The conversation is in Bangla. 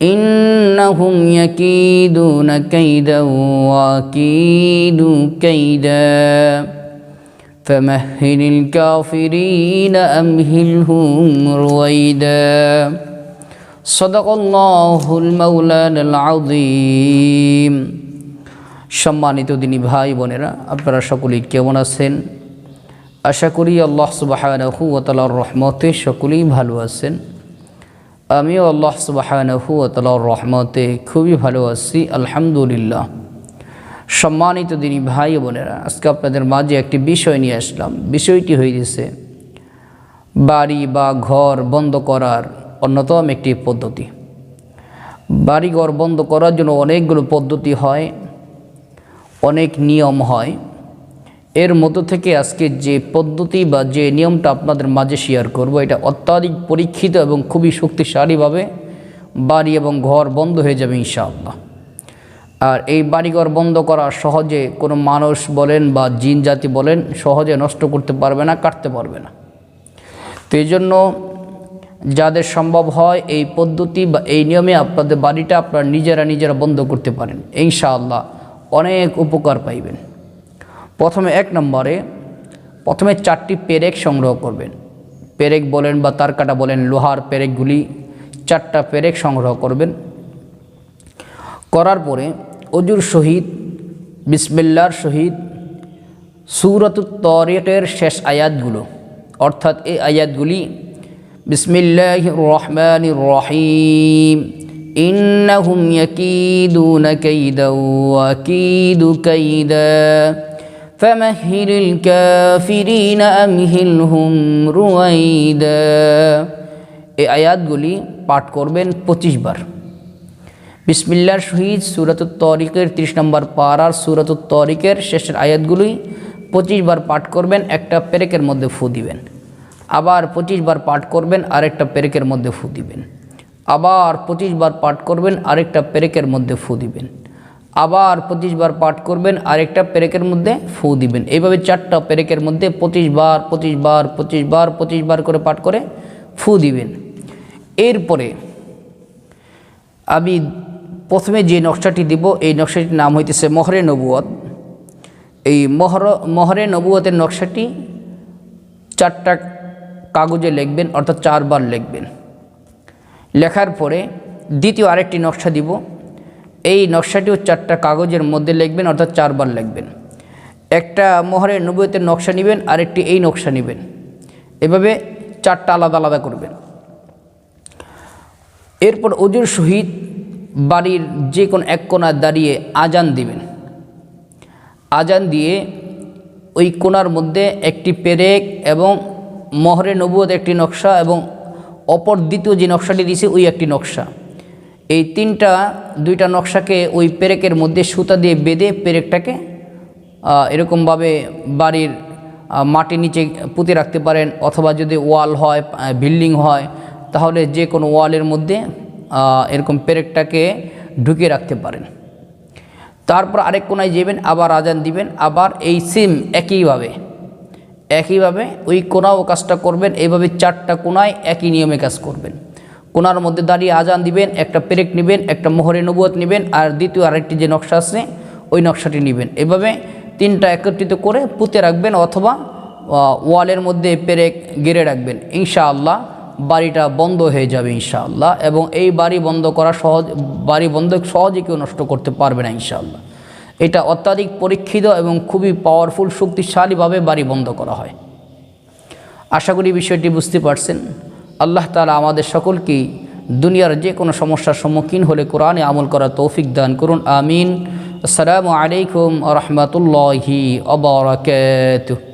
إنهم يكيدون كيدا وأكيد كيدا فمهل الكافرين أمهلهم رويدا صدق الله المولانا العظيم সম্মানিত দিনী ভাই বোনেরা আপনারা সকলেই কেমন আছেন আশা করি আল্লাহ সুবাহানহু ও তালার রহমতে সকলেই ভালো আছেন আমিও আল্লাহ সুবাহানহু রহমতে খুবই ভালো আছি, আলহামদুলিল্লাহ। সম্মানিত দিনী ভাই বোনেরা, আজকে আপনাদের মাঝে একটি বিষয় নিয়ে আসলাম। বিষয়টি হয়েছে বাড়ি বা ঘর বন্ধ করার অন্যতম একটি পদ্ধতি। বাড়ি ঘর বন্ধ করার জন্য অনেকগুলো পদ্ধতি হয়, অনেক নিয়ম হয়। এর মতো থেকে আজকে যে পদ্ধতি বা যে নিয়মটা আপনাদের মাঝে শেয়ার করব, এটা অত্যাধিক পরীক্ষিত এবং খুবই শক্তিশালীভাবে বাড়ি এবং ঘর বন্ধ হয়ে যাবে ইনশাআল্লাহ। আর এই বাড়িঘর বন্ধ করা সহজে কোনো মানুষ বলেন বা জিন জাতি বলেন, সহজে নষ্ট করতে পারবে না, কাটতে পারবে না। তো এই জন্য যাদের সম্ভব হয় এই পদ্ধতি বা এই নিয়মে আপনাদের বাড়িটা আপনারা নিজেরা নিজেরা বন্ধ করতে পারেন। ইনশাআল্লাহ অনেক উপকার পাইবেন। প্রথমে এক নম্বরে, প্রথমে চারটি পেরেক সংগ্রহ করবেন। পেরেক বলেন বা তার কাটা বলেন লোহার পেরেকগুলি, চারটা পেরেক সংগ্রহ করবেন। করার পরে অজুর শহীদ বিসমিল্লার শহীদ সুরতুত তরিকের শেষ আয়াতগুলো, অর্থাৎ এই আয়াতগুলি বিসমিল্লাহ রহমান রহিম, ইন্নাহুম ইয়াকিদুনা কাইদা ওয়াকিদু কাইদা। فمهل الكافرين أمهلهم رويدا এই আয়াতগুলি পাঠ করবেন পঁচিশ বার বিসমিল্লার শহীদ সুরত তরিকের ত্রিশ নম্বর পাড়ার সুরত তরিকের শেষের আয়াতগুলি পঁচিশ বার পাঠ করবেন একটা পেরেকের মধ্যে ফু দিবেন আবার পঁচিশ বার পাঠ করবেন আরেকটা পেরেকের মধ্যে ফু দিবেন আবার পঁচিশ বার পাঠ করবেন আরেকটা পেরেকের মধ্যে ফু দিবেন আবার পঁচিশ বার পাঠ করবেন, আরেকটা পেরেকের মধ্যে ফু দিবেন। এইভাবে চারটা পেরেকের মধ্যে পঁচিশ বার পঁচিশ বার পঁচিশ বার পঁচিশ বার করে পাঠ করে ফু দিবেন। এরপরে আমি প্রথমে যে নকশাটি দিব, এই নকশাটির নাম হইতেছে মহরে নবুয়ত এই মহর, মহরে নবুয়তের নকশাটি চারটা কাগজে লিখবেন, অর্থাৎ চারবার লিখবেন। লেখার পরে দ্বিতীয় আরেকটি নকশা দিব এই নকশাটিও চারটা কাগজের মধ্যে লিখবেন, অর্থাৎ চারবার লিখবেন। একটা মহরে নবুয়তের নকশা নেবেন, আরেকটি এই নকশা নেবেন। এভাবে চারটা আলাদা আলাদা করবেন। এরপর অজুর সহিত বাড়ির যে কোনো এক কোণা দাঁড়িয়ে আজান দিবেন। আজান দিয়ে ওই কোণার মধ্যে একটি পেরেক এবং মহরে নবুয়ত একটি নকশা এবং অপর দ্বিতীয় যে নকশাটি দিয়েছে ওই একটি নকশা। এই তিনটা, দুইটা নকশাকে ওই পেরেকের মধ্যে সুতা দিয়ে বেঁধে পেরেকটাকে এরকমভাবে বাড়ির মাটির নিচে পুঁতে রাখতে পারেন, অথবা যদি ওয়াল হয় বিল্ডিং হয়, তাহলে যে কোনো ওয়ালের মধ্যে এরকম পেরেকটাকে ঢুকিয়ে রাখতে পারেন। তারপর আরেক কোনায় যাবেন, আবার আজান দিবেন, আবার এই সিম একইভাবে একইভাবে ওই কোনাও কাজটা করবেন, এইভাবে চারটা কোনায় একই নিয়মে কাজ করবেন। কোনার মধ্যে দাঁড়িয়ে আজান দিবেন, একটা পেরেক নেবেন, একটা মোহরে নবুয়ত নেবেন, আর দ্বিতীয় আরেকটি যে নকশা আছে, ওই নকশাটি নেবেন। এভাবে তিনটা একত্রিত করে পুঁতে রাখবেন অথবা ওয়ালের মধ্যে পেরেক গেড়ে রাখবেন। ইনশাআল্লাহ বাড়িটা বন্ধ হয়ে যাবে ইনশাআল্লাহ এবং এই বাড়ি বন্ধ করা সহজ, বাড়ি বন্ধ সহজে কেউ নষ্ট করতে পারবে না ইনশাআল্লাহ। এটা অত্যাধিক পরীক্ষিত এবং খুবই পাওয়ারফুল শক্তিশালীভাবে বাড়ি বন্ধ করা হয়। আশা করি বিষয়টি বুঝতে পারছেন। আল্লাহ তালা আমাদের সকলকেই দুনিয়ার যে কোনো সমস্যার সম্মুখীন হলে কোরআনে আমল করা তৌফিক দান করুন, আমিন। আসসালামু আলাইকুম রহমতুল্লাহি অবরাকাতুহ